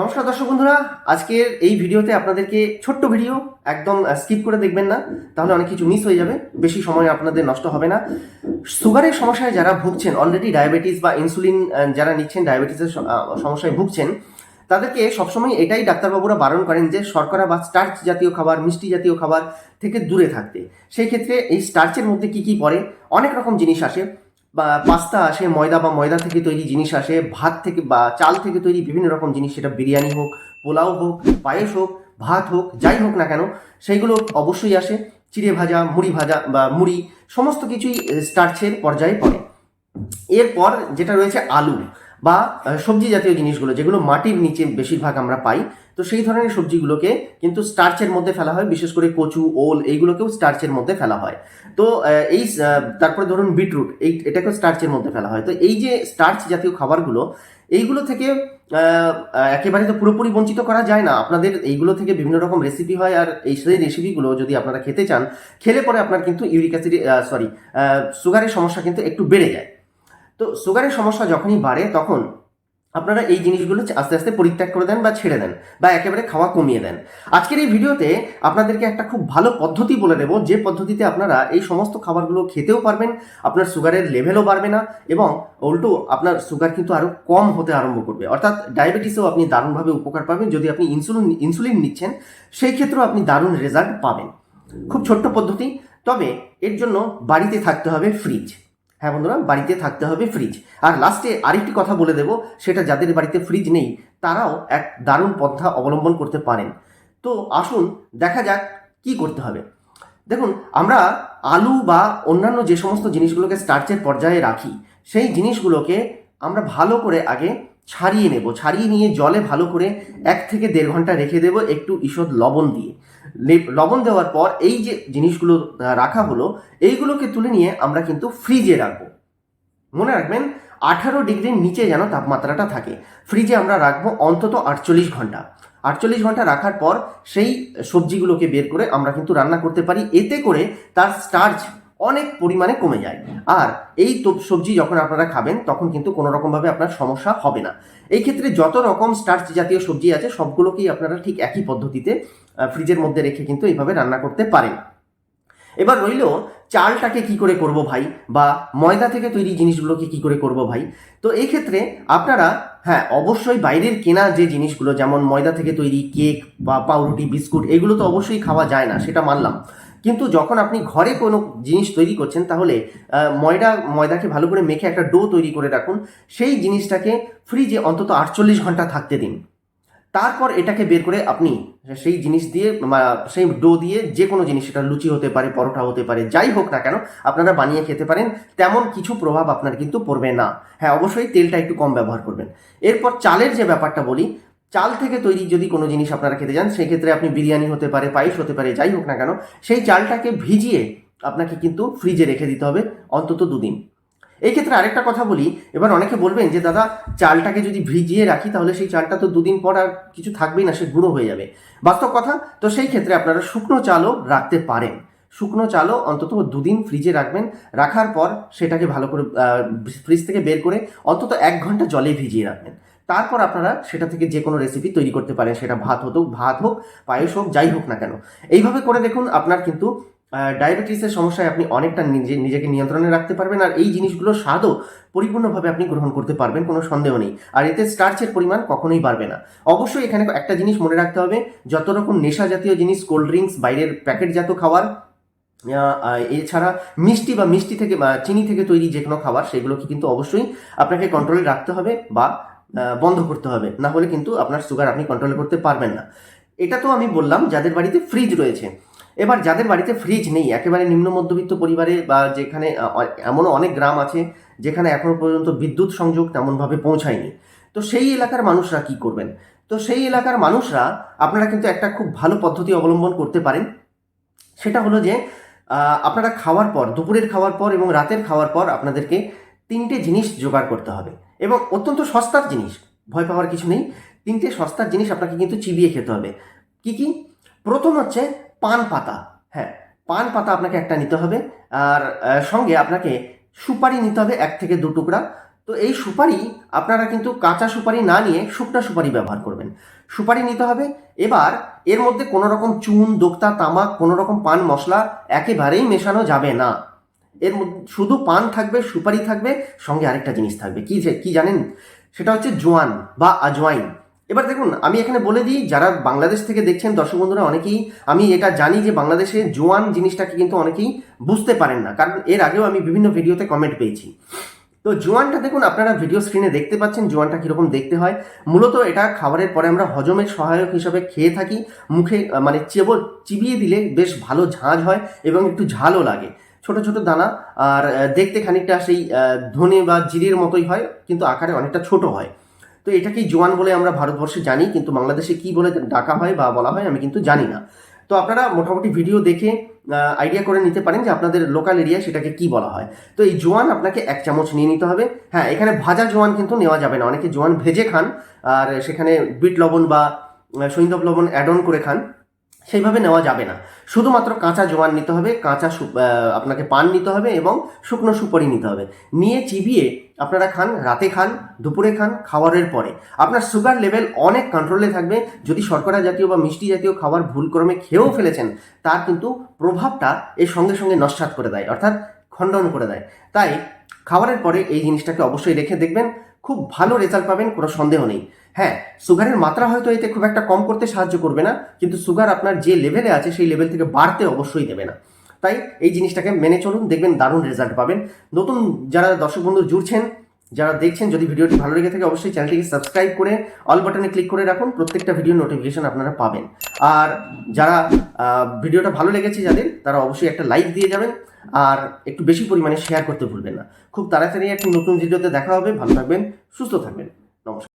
নমস্কার দর্শক বন্ধুরা, আজকের এই ভিডিওতে আপনাদেরকে ছোট্ট ভিডিও, একদম স্কিপ করে দেখবেন না, তাহলে অনেক কিছু মিস হয়ে যাবে, বেশি সময় আপনাদের নষ্ট হবে না। সুগারের সমস্যায় যারা ভুগছেন অলরেডি ডায়াবেটিস বা ইনসুলিন যারা নিচ্ছেন ডায়াবেটিসের সমস্যায় ভুগছেন, তাদেরকে সবসময় এটাই ডাক্তারবাবুরা বারণ করেন যে, শর্করা বা স্টার্চ জাতীয় খাবার, মিষ্টি জাতীয় খাবার থেকে দূরে থাকতে। সেই ক্ষেত্রে এই স্টার্চের মধ্যে কি কি পড়ে? অনেক রকম জিনিস আসে। বা পাস্তা আসে, ময়দা বা ময়দা থেকে তৈরি জিনিস আসে, ভাত থেকে বা চাল থেকে তৈরি বিভিন্ন রকম জিনিস, সেটা বিরিয়ানি হোক, পোলাও হোক, পায়েস হোক, ভাত হোক, যাই হোক না কেন, সেইগুলো অবশ্যই আসে। চিড়ে ভাজা, মুড়ি ভাজা বা মুড়ি, সমস্ত কিছুই স্টার্চের পর্যায়ে পড়ে। এরপর যেটা রয়েছে আলু বা সবজি জাতীয় জিনিসগুলো, যেগুলো মাটির নিচে বেশিরভাগ আমরা পাই, তো সেই ধরনের সবজিগুলোকে কিন্তু স্টার্চের মধ্যে ফেলা হয়, বিশেষ করে কচু, ওল এইগুলোকেও স্টার্চের মধ্যে ফেলা হয়। তো এই তারপরে ধরুন বিটরুট, এই, এটাকেও স্টার্চের মধ্যে ফেলা হয়। তো এই যে স্টার্চ জাতীয় খাবারগুলো, এইগুলো থেকে একেবারে তো পুরোপুরি বঞ্চিত করা যায় না। আপনাদের এইগুলো থেকে বিভিন্ন রকম রেসিপি হয়, আর এই সেই রেসিপিগুলো যদি আপনারা খেতে চান, খেলে পরে আপনার কিন্তু ইউরিক অ্যাসিড সরি সুগারের সমস্যা কিন্তু একটু বেড়ে যায়। তো সুগারের সমস্যা যখনই বাড়ে, তখন আপনারা এই জিনিসগুলো আস্তে আস্তে পরিত্যাগ করে দেন বা ছেড়ে দেন বা একেবারে খাওয়া কমিয়ে দেন। আজকের এই ভিডিওতে আপনাদেরকে একটা খুব ভালো পদ্ধতি বলে দেবো, যে পদ্ধতিতে আপনারা এই সমস্ত খাবারগুলো খেতেও পারবেন, আপনার সুগারের লেভেলও বাড়বে না এবং উল্টো আপনার সুগার কিন্তু আরও কম হতে আরম্ভ করবে। অর্থাৎ ডায়াবেটিসেও আপনি দারুণভাবে উপকার পাবেন, যদি আপনি ইনসুলিন ইনসুলিন নিচ্ছেন, সেই ক্ষেত্রেও আপনি দারুণ রেজাল্ট পাবেন। খুব ছোট্ট পদ্ধতি, তবে এর জন্য বাড়িতে থাকতে হবে ফ্রিজ হ্যাঁ বন্ধুরা, বাড়িতে থাকতে হবে ফ্রিজ আর লাস্টে আরেকটি কথা বলে দেব, সেটা যাদের বাড়িতে ফ্রিজ নেই, তারাও এক দারুণ পন্থা অবলম্বন করতে পারেন। তো আসুন দেখা যাক কি করতে হবে। দেখুন, আমরা আলু বা অন্যান্য যে সমস্ত জিনিসগুলোকে স্টার্চের পর্যায়ে রাখি, সেই জিনিসগুলোকে আমরা ভালো করে আগে ছাড়িয়ে নেব। ছাড়িয়ে নিয়ে জলে ভালো করে এক থেকে দেড় ঘণ্টা রেখে দেব একটু ঈষৎ লবণ দিয়ে। লবণ দেওয়ার পর এই যে জিনিসগুলো রাখা হলো, এইগুলোকে তুলে নিয়ে আমরা কিন্তু ফ্রিজে রাখব। মনে রাখবেন, আঠারো ডিগ্রির নিচে যেন তাপমাত্রাটা থাকে। ফ্রিজে আমরা রাখব অন্তত আটচল্লিশ ঘণ্টা। আটচল্লিশ ঘণ্টা রাখার পর সেই সবজিগুলোকে বের করে আমরা কিন্তু রান্না করতে পারি। এতে করে তার স্টার্চ অনেক পরিমাণে কমে যায়। আর এই সবজি যখন আপনারা খাবেন, তখন কিন্তু কোনো রকমভাবে আপনার সমস্যা হবে না। এই ক্ষেত্রে যত রকম স্টার্চ জাতীয় সবজি আছে, সবগুলোকেই আপনারা ঠিক একই পদ্ধতিতে ফ্রিজের মধ্যে রেখে কিন্তু এইভাবে রান্না করতে পারেন। এবার রইল চালটাকে কি করে করব ভাই? বা ময়দা থেকে তৈরি জিনিসগুলোকে কি করে করব ভাই? তো এই ক্ষেত্রে আপনারা হ্যাঁ অবশ্যই বাইরের কেনা যে জিনিসগুলো, যেমন ময়দা থেকে তৈরি কেক বা পাউরুটি, বিস্কুট, এগুলো তো অবশ্যই খাওয়া যায় না, সেটা মানলাম। কিন্তু যখন আপনি ঘরে কোনো জিনিস তৈরি করছেন, তাহলে ময়দা, ময়দাকে ভালো করে মেখে একটা ডো তৈরি করে রাখুন। সেই জিনিসটাকে ফ্রিজে অন্তত আটচল্লিশ ঘণ্টা থাকতে দিন। তারপর এটাকে বের করে আপনি সেই জিনিস দিয়ে সেই ডো দিয়ে যে কোনো জিনিস, সেটা লুচি হতে পারে, পরোটা হতে পারে, যাই হোক না কেন, আপনারা বানিয়ে খেতে পারেন। তেমন কিছু প্রভাব আপনার কিন্তু পড়বে না। হ্যাঁ অবশ্যই তেলটা একটু কম ব্যবহার করবেন। এরপর চালের যে ব্যাপারটা বলি চাল থেকে তৈরি যদি কোনো জিনিস আপনারা খেতে যান সেই ক্ষেত্রে আপনি বিরিয়ানি হতে পারে, পায়েস হতে পারে, যাই হোক না কেন, সেই চালটাকে ভিজিয়ে আপনাকে কিন্তু ফ্রিজে রেখে দিতে হবে অন্তত দুদিন। এই ক্ষেত্রে আরেকটা কথা বলি, এবার অনেকে বলবেন যে, দাদা, চালটাকে যদি ভিজিয়ে রাখি, তাহলে সেই চালটা তো দুদিন পর আর কিছু থাকবেই না, সে গুঁড়ো হয়ে যাবে। বাস্তব কথা, তো সেই ক্ষেত্রে আপনারা শুকনো চালও রাখতে পারেন। শুকনো চালও অন্তত দুদিন ফ্রিজে রাখবেন, রাখার পর সেটাকে ভালো করে ফ্রিজ থেকে বের করে অন্তত এক ঘণ্টা জলে ভিজিয়ে রাখবেন। তারপর আপনারা সেটা থেকে যে কোনো রেসিপি তৈরি করতে পারেন, সেটা ভাত হতো ভাত হোক, পায়েস হোক, যাই হোক না কেন। এইভাবে করে দেখুন আপনার কিন্তু ডায়াবেটিসের সমস্যায় আপনি অনেকটা নিজে, নিজেকে নিয়ন্ত্রণে রাখতে পারবেন আর এই জিনিসগুলোর স্বাদও পরিপূর্ণভাবে আপনি গ্রহণ করতে পারবেন, কোনো সন্দেহ নেই। আর এতে স্টার্চের পরিমাণ কখনোই বাড়বে না। অবশ্যই এখানে একটা জিনিস মনে রাখতে হবে, যত রকম নেশা জাতীয় জিনিস কোল্ড ড্রিঙ্কস বাইরের প্যাকেটজাত খাবার এছাড়া মিষ্টি বা মিষ্টি থেকে বা চিনি থেকে তৈরি যে কোনো খাবার, সেগুলোকে কিন্তু অবশ্যই আপনাকে কন্ট্রোলে রাখতে হবে বা বন্ধ করতে হবে। না হলে কিন্তু আপনার সুগার আপনি কন্ট্রোল করতে পারবেন না। এটা তো আমি বললাম, যাদের বাড়িতে ফ্রিজ রয়েছে। এবার যাদের বাড়িতে ফ্রিজ নেই, একেবারে নিম্ন মধ্যবিত্ত পরিবারে বা যেখানে এমনও অনেক গ্রাম আছে, যেখানে এখনও পর্যন্ত বিদ্যুৎ সংযোগ তেমনভাবে পৌঁছায়নি। তো সেই এলাকার মানুষরা কি করবেন? তো সেই এলাকার মানুষরা, আপনারা কিন্তু একটা খুব ভালো পদ্ধতি অবলম্বন করতে পারেন। সেটা হলো যে আপনারা খাওয়ার পর, দুপুরের খাওয়ার পর এবং রাতের খাওয়ার পর আপনাদেরকে তিনটে জিনিস জোগাড় করতে হবে। এবং অত্যন্ত সস্তার জিনিস, ভয় পাওয়ার কিছু নেই। তিনটে সস্তার জিনিস আপনাকে কিন্তু চিবিয়ে খেতে হবে। কি কি? প্রথম হচ্ছে পান পাতা। হ্যাঁ পান পাতা আপনাকে একটা নিতে হবে। আর সঙ্গে আপনাকে সুপারি নিতে হবে এক থেকে দু টুকরা। তো এই সুপারি আপনারা কিন্তু কাঁচা সুপারি না নিয়ে শুকনা সুপারি ব্যবহার করবেন। সুপারি নিতে হবে। এবার এর মধ্যে কোনো রকম চুন, দোক্তা, তামাক, কোনো রকম পান মশলা একেবারেই মেশানো যাবে না। এর শুধু পান থাকবে, সুপারি থাকবে, সঙ্গে আরেকটা জিনিস থাকবে। কি যে- কি জানেন? সেটা হচ্ছে জোয়ান বা আজওয়াইন। এবার দেখুন, আমি এখানে বলে দিই, যারা বাংলাদেশ থেকে দেখছেন, দর্শক বন্ধুরা, অনেকেই আমি এটা জানি যে বাংলাদেশে জোয়ান জিনিসটাকে কিন্তু অনেকেই বুঝতে পারেন না। কারণ এর আগেও আমি বিভিন্ন ভিডিওতে কমেন্ট পেয়েছি। তো জোয়ানটা দেখুন, আপনারা ভিডিও স্ক্রিনে দেখতে পাচ্ছেন জোয়ানটা কীরকম দেখতে হয়। মূলত এটা খাবারের পরে আমরা হজমের সহায়ক হিসাবে খেয়ে থাকি। মুখে মানে চেব, চিবিয়ে দিলে বেশ ভালো ঝাঁঝ হয় এবং একটু ঝালও লাগে। ছোট ছোট দানা, আর দেখতে খানিকটা সেই ধনে বা জিরের মতোই হয়, কিন্তু আকারে অনেকটা ছোট হয়। তো এটাকেই জোয়ান বলে আমরা ভারতবর্ষে জানি, কিন্তু বাংলাদেশে কি বলে ডাকা হয় বা বলা হয় আমি কিন্তু জানি না। তো আপনারা মোটামুটি ভিডিও দেখে আইডিয়া করে নিতে পারেন যে আপনাদের লোকাল এরিয়ায় সেটাকে কি বলা হয়। তো এই জোয়ান আপনাকে এক চামচ নিয়ে নিতে হবে। হ্যাঁ এখানে ভাজা জোয়ান কিন্তু নেওয়া যাবে না। অনেকে জোয়ান ভেজে খান, আর সেখানে বিট লবণ বা সৈন্দব লবণ অ্যাড অন করে খান। সেইভাবে নেওয়া যাবে না। শুধুমাত্র কাঁচা জোয়ান নিতে হবে, কাঁচা আপনাকে পান নিতে হবে এবং শুকনো সুপারি নিতে হবে। নিয়ে চিবিয়ে আপনারা খান, রাতে খান, দুপুরে খান, খাওয়ারের পরে। আপনার সুগার লেভেল অনেক কন্ট্রোলে থাকবে। যদি শর্করা জাতীয় বা মিষ্টি জাতীয় খাবার ভুলক্রমে খেয়েও ফেলেছেন, তার কিন্তু প্রভাবটা এর সঙ্গে সঙ্গে নস্বাত করে দেয়, অর্থাৎ খণ্ডন করে দেয়। তাই খাবারের পরে এই জিনিসটাকে অবশ্যই রেখে দেখবেন। খুব ভালো রেজাল্ট পাবেন, কোনো সন্দেহ নেই। হ্যাঁ সুগারের মাত্রা হয়তো এতে খুব একটা কম করতে সাহায্য করবে না, কিন্তু সুগার আপনার যে লেভেলে আছে সেই লেভেল থেকে বাড়তে অবশ্যই দেবে না। তাই এই জিনিসটাকে মেনে চলুন, দেখবেন দারুণ রেজাল্ট পাবেন। নতুন যারা দর্শক বন্ধু জুড়ছেন, যারা দেখছেন, যদি ভিডিওটি ভালো লেগে থাকে, অবশ্যই চ্যানেলটিকে সাবস্ক্রাইব করে অল বাটনে ক্লিক করে রাখুন, প্রত্যেকটা ভিডিও নোটিফিকেশন আপনারা পাবেন। আর যারা ভিডিওটা ভালো লেগেছে যাদের, তারা অবশ্যই একটা লাইক দিয়ে যাবেন, আর একটু বেশি পরিমাণে শেয়ার করতে ভুলবেন না। খুব তাড়াতাড়ি একটি নতুন ভিডিওতে দেখা হবে, ভালো থাকবেন, সুস্থ থাকবেন, নমস্কার।